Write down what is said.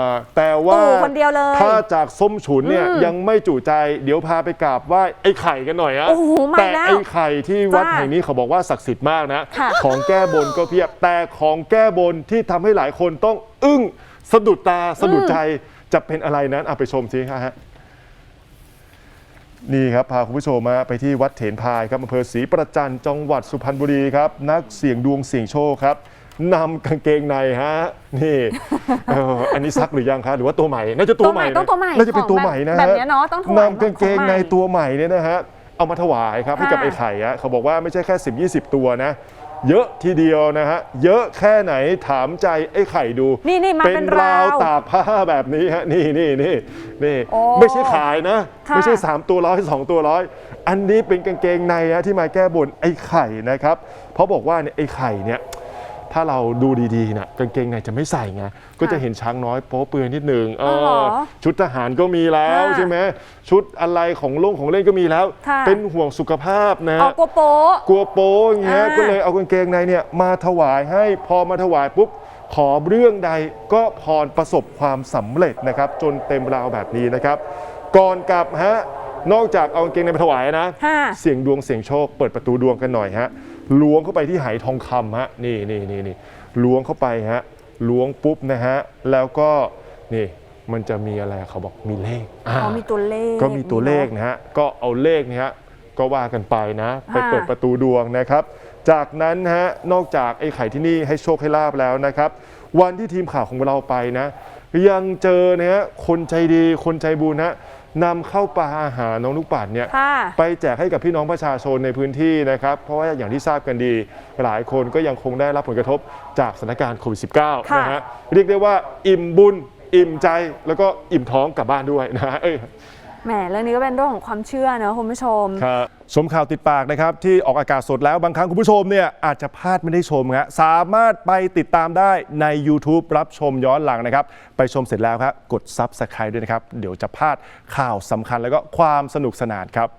อ่าแต่ว่าตู่คนเดียวเลย ถ้าจากส้มฉุนเนี่ยยังไม่จุใจ เดี๋ยวพาไปกราบไหว้ไอ้ไข่กันหน่อยอะโอ้โหมาแต่แล้ว ไอ้ไข่ที่วัดจ้าแห่งนี้เขาบอกว่าศักดิ์สิทธิ์มากนะ ค่ะ ของแก้บนก็เพียบ แต่ของแก้บนที่ทำให้หลายคนต้องอึ้งสะดุดตาสะดุดใจจะเป็นอะไรนั้นเอาไปชมสิฮะ นี่ครับพาคุณผู้ชมมาไปที่วัดเถนพายครับอำเภอศรีประจันจังหวัดสุพรรณบุรีครับ นักเสี่ยงดวงเสี่ยงโชคครับ นำกางเกงในฮะนี่เอ่ออันนี้ซักหรือยังคะหรือว่าตัวใหม่น่าจะตัวใหม่ต้องตัวใหม่น่าจะเป็นของตัวใหม่นะแบบฮะเนี้ยเนาะต้องถวายนำกางเกงในของใหม่ตัวใหม่เนี่ยนะฮะเอามาถวายครับให้กับค่ะ ไอ้ไข่ฮะเขาบอกว่าไม่ใช่แค่ 10 20 ตัวนะ เยอะทีเดียวนะฮะเยอะแค่ไหนถามใจไอ้ไข่ดู นี่นี่มาเป็นเป็นราราว วตากผ้าแบบนี้ฮะนี่นี่นี่นี่โอ้ไม่ใช่ขายนะ ค่ะ ไม่ใช่ 3 ตัวร้อยสองตัวร้อยอันนี้เป็นกางเกงในฮะที่มาแก้บนไอ้ไข่นะครับเพราะบอกว่าเนี่ยไอ้ไข่เนี่ย ถ้าเราดูดีๆนะกางเกงในจะไม่ใส่ไงก็จะเห็นช้างน้อยโป๊เปลือยนิดหนึ่งเออ๋อเหรออชุดทหารก็มีแล้วค่ะใช่ไหมชุดอะไรของลงของเล่นก็มีแล้วค่ะเป็นห่วงสุขภาพนะเอาโกโปะกลัวโป๊อย่างเงี้ยอ่าก็เลยเอากางเกงในเนี่ยมาถวายให้พอมาถวายปุ๊บขอเรื่องใดก็พรประสบความสำเร็จนะครับ จนเต็มราวแบบนี้นะครับ ก่อนกลับฮะนอกจากเอากางเกงในมาถวายนะค่ะเสียงดวงเสียงโชคเปิดประตูดวงกันหน่อยฮะ ล้วงเข้าไปที่ไหทองคำฮะนี่นี่นี่นี่ล้วงเข้าไปฮะล้วงปุ๊บนะฮะแล้วก็นี่มันจะมีอะไรเขาบอกมีเลขอ่าอ๋อมีตัวเลขก็มีตัวเลขนะฮะก็เอาเลขเนี่ยฮะก็ว่ากันไปนะ ไปค่ะเปิดประตูดวงนะครับ จากนั้นนะฮะนอกจากไอ้ไข่ที่นี่ให้โชคให้ลาบแล้วนะครับ วันที่ทีมข่าวของเราไปนะ ยังเจอนะฮะคนใจดีคนใจบุญนะ นำเข้าวปลาอาหารน้องลูกปัดเนี่ยค่ะ ไปแจกให้กับพี่น้องประชาชนในพื้นที่นะครับเพราะว่าอย่างที่ทราบกันดี หลายคนก็ยังคงได้รับผลกระทบจากสถานการณ์โควิด -19 ค่ะ นะฮะเรียกได้ว่าอิ่มบุญ อิ่มใจแล้วก็อิ่มท้องกลับบ้านด้วยนะฮะเอ้ย แหมเรื่องนี้ก็เป็นเรื่องของความเชื่อเนอะคุณผู้ชม ครับชมข่าวติดปากนะครับ ที่ออกอากาศสดแล้วบางครั้งคุณผู้ชมเนี่ยอาจจะพลาดไม่ได้ชมฮะสามารถไปติดตามได้ใน YouTube รับชมย้อนหลังนะครับ ไปชมเสร็จแล้วครับ กดซับสไคร b e ด้วยนะครับ เดี๋ยวจะพลาดข่าวสำคัญแล้วก็ความสนุกสนานครับ